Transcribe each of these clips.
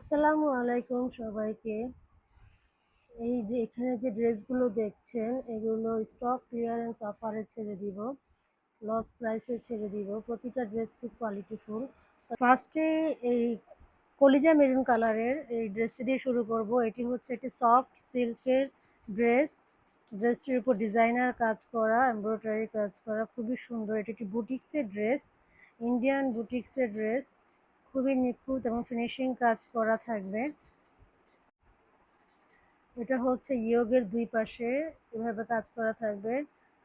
আসসালামু আলাইকুম সবাইকে। এই যে এখানে যে ড্রেসগুলো দেখছেন, এগুলো স্টক ক্লিয়ারেন্স অফারে ছেড়ে দিব লস প্রাইসে ছেড়ে দিব। প্রতিটা ড্রেস খুব কোয়ালিটিফুল ফার্স্টে এই কলিজা মেরুন কালারের এই ড্রেসটি দিয়ে শুরু করব। এটি হচ্ছে একটি সফট সিল্কের ড্রেস ড্রেসটির উপর ডিজাইনার কাজ করা এমব্রয়ডারি কাজ করা, খুবই সুন্দর। এটি একটি বুটিক্সের ড্রেস ইন্ডিয়ান বুটিক্সের ড্রেস খুবই নিখুঁত এবং ফিনিশিং কাজ করা থাকবে। এটা হচ্ছে ইয়োগের দুই পাশে এভাবে কাজ করা থাকবে।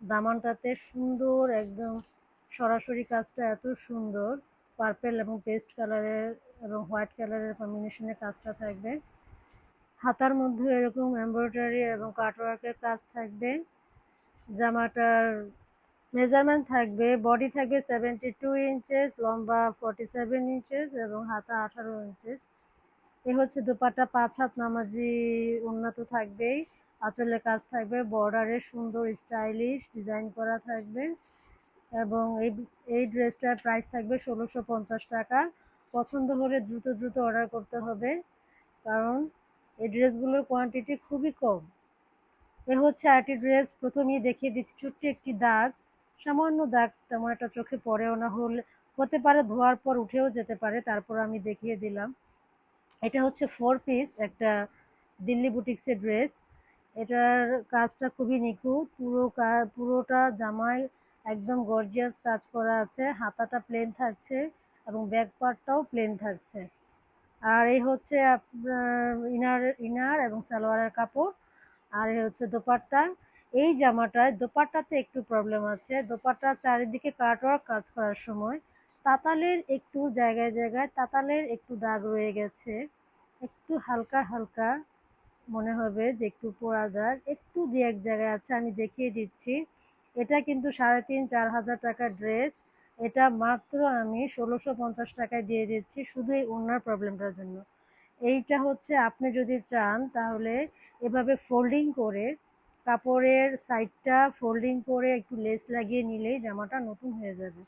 দামানটাতে সুন্দর একদম সরাসরি কাজটা এত সুন্দর। পার্পেল এবং পেস্ট কালারের এবং হোয়াইট কালারের কম্বিনেশনে কাজটা থাকবে। হাতার মধ্যে এরকম এমব্রয়ডারি এবং কাটওয়ার্কের কাজ থাকবে। জামাটার মেজারমেন্ট থাকবে বডি থাকবে সেভেন্টি টু ইঞ্চেস লম্বা ফর্টি সেভেন ইঞ্চেস এবং হাতা আঠারো ইঞ্চেস এ হচ্ছে দুপাটা পাঁচ হাত নামাজি উন্নত থাকবেই। আঁচলে কাজ থাকবে বর্ডারে সুন্দর স্টাইলিশ ডিজাইন করা থাকবে এবং এই এই ড্রেসটার প্রাইস থাকবে ষোলোশো পঞ্চাশ টাকা। পছন্দ হলে দ্রুত দ্রুত অর্ডার করতে হবে কারণ এই ড্রেসগুলোর কোয়ান্টিটি খুবই কম। এ হচ্ছে আরেকটি ড্রেস, প্রথমেই দেখিয়ে দিচ্ছি ছোট্ট একটি দাগ। সামান্য দাগ তেমন একটা চোখে পড়েও না, হলে হতে পারে ধোয়ার পর উঠেও যেতে পারে, তারপর আমি দেখিয়ে দিলাম। এটা হচ্ছে ফোর পিস একটা দিল্লি বুটিক্সের ড্রেস এটার কাজটা খুবই নিখুঁত, পুরো পুরোটা জামায় একদম গর্জিয়াস কাজ করা আছে, হাতাটা প্লেন থাকছে এবং ব্যাক পার্টটাও প্লেন থাকছে। আর এই হচ্ছে আপনার ইনার ইনার এবং সালোয়ারের কাপড়, আর এই হচ্ছে দোপাট্টা। এই জামাটায় দোপাট্টাতে একটু প্রবলেম আছে। দোপাট্টা চারিদিকে কাটওয়ার্ক কাজ করার সময় তাতালের একটু জায়গায় জায়গায় তাতালের একটু দাগ রয়ে গেছে। একটু হালকা হালকা মনে হবে যে একটু পোড়া দাগ। একটু দু এক জায়গায় আছে, আমি দেখিয়ে দিচ্ছি। এটা কিন্তু সাড়ে তিন, চার হাজার টাকার ড্রেস। এটা মাত্র আমি ষোলোশো পঞ্চাশ টাকায় দিয়ে দিচ্ছি শুধু এই ওনার প্রবলেমটার জন্য। এইটা হচ্ছে আপনি যদি চান তাহলে এভাবে ফোল্ডিং করে কাপড়ের সাইডটা ফোল্ডিং করে একটু লেস লাগিয়ে নিলেই জামাটা নতুন হয়ে যাবে।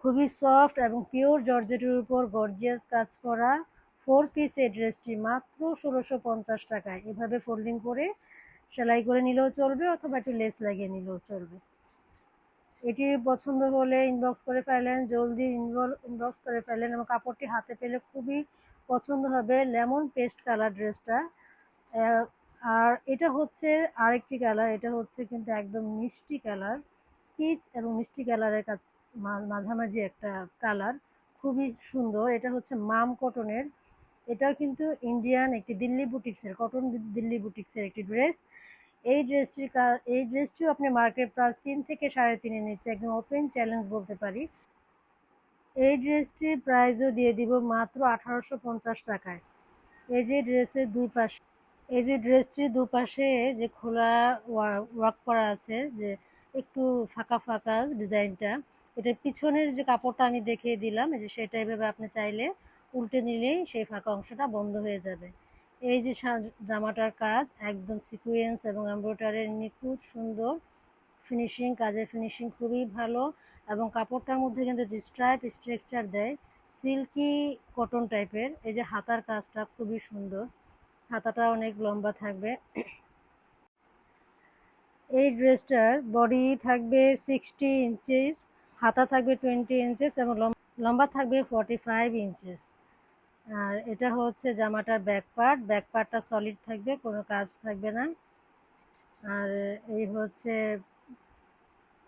খুবই সফট এবং পিওর জর্জেটের উপর গর্জিয়াস কাজ করা ফোর পিস এই ড্রেসটি মাত্র ষোলোশো পঞ্চাশ টাকায়। এভাবে ফোল্ডিং করে সেলাই করে নিলেও চলবে অথবা একটু লেস লাগিয়ে নিলেও চলবে। এটি পছন্দ হলে ইনবক্স করে ফেলেন, জলদি ইনবক্স করে ফেলেন এবং কাপড়টি হাতে পেলে খুবই পছন্দ হবে লেমন পেস্ট কালার ড্রেসটা আর এটা হচ্ছে আরেকটি কালার এটা হচ্ছে কিন্তু একদম মিষ্টি কালার পিচ এবং মিষ্টি কালারের মাঝামাঝি একটা কালার খুবই সুন্দর। এটা হচ্ছে মাম কটনের, এটাও কিন্তু ইন্ডিয়ান একটি দিল্লি বুটিক্সের কটন দিল্লি বুটিক্সের একটি ড্রেস এই ড্রেসটির এই ড্রেসটিও আপনি মার্কেট প্রাইস তিন থেকে সাড়ে তিনে নিচ্ছে একদম ওপেন চ্যালেঞ্জ বলতে পারি। এই ড্রেসটির প্রাইসও দিয়ে দিব মাত্র আঠারোশো পঞ্চাশ টাকায়। এই যে ড্রেসের দুই পাশে এই যে ড্রেসটির দুপাশে যে খোলা ওয়ার্ক করা আছে, যে একটু ফাঁকা ফাঁকা ডিজাইনটা এটা পিছনের যে কাপড়টা আমি দেখিয়ে দিলাম, এই যে সেটা এভাবে আপনি চাইলে উল্টে নিলেই সেই ফাঁকা অংশটা বন্ধ হয়ে যাবে। এই যে জামাটার কাজ একদম সিকুয়েন্স এবং এমব্রয়ডারির নিখুঁত, সুন্দর ফিনিশিং, কাজের ফিনিশিং খুবই ভালো এবং কাপড়টার মধ্যে কিন্তু স্ট্রাইপ স্ট্রাকচার দেয়, সিল্কি কটন টাইপের, এই যে হাতার কাজটা খুবই সুন্দর। হাতাটা অনেক লম্বা থাকবে। এই ড্রেসটার বডি থাকবে সিক্সটি ইঞ্চিস হাতা থাকবে টোয়েন্টি ইঞ্চেস এবং লম্বা থাকবে ফর্টি ফাইভ ইঞ্চেস আর এটা হচ্ছে জামাটার ব্যাক পার্ট ব্যাক পার্টটা সলিড থাকবে, কোনো কাজ থাকবে না। আর এই হচ্ছে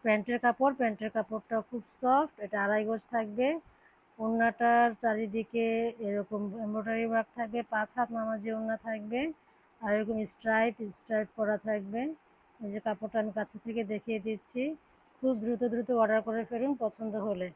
প্যান্টের কাপড়, প্যান্টের কাপড়টা খুব সফট এটা আড়াই গোজ থাকবে। ওড়নাটার চারিদিকে এরকম এমব্রয়ডারি ওয়ার্ক থাকবে, পাঁচ হাত নামাজি ওড়না থাকবে, আর এরকম স্ট্রাইপ স্ট্রাইপ করা থাকবে। এই যে কাপড়টা আমি কাছে থেকে দেখিয়ে দিচ্ছি, খুব দ্রুত দ্রুত অর্ডার করে ফেলুন পছন্দ হলে।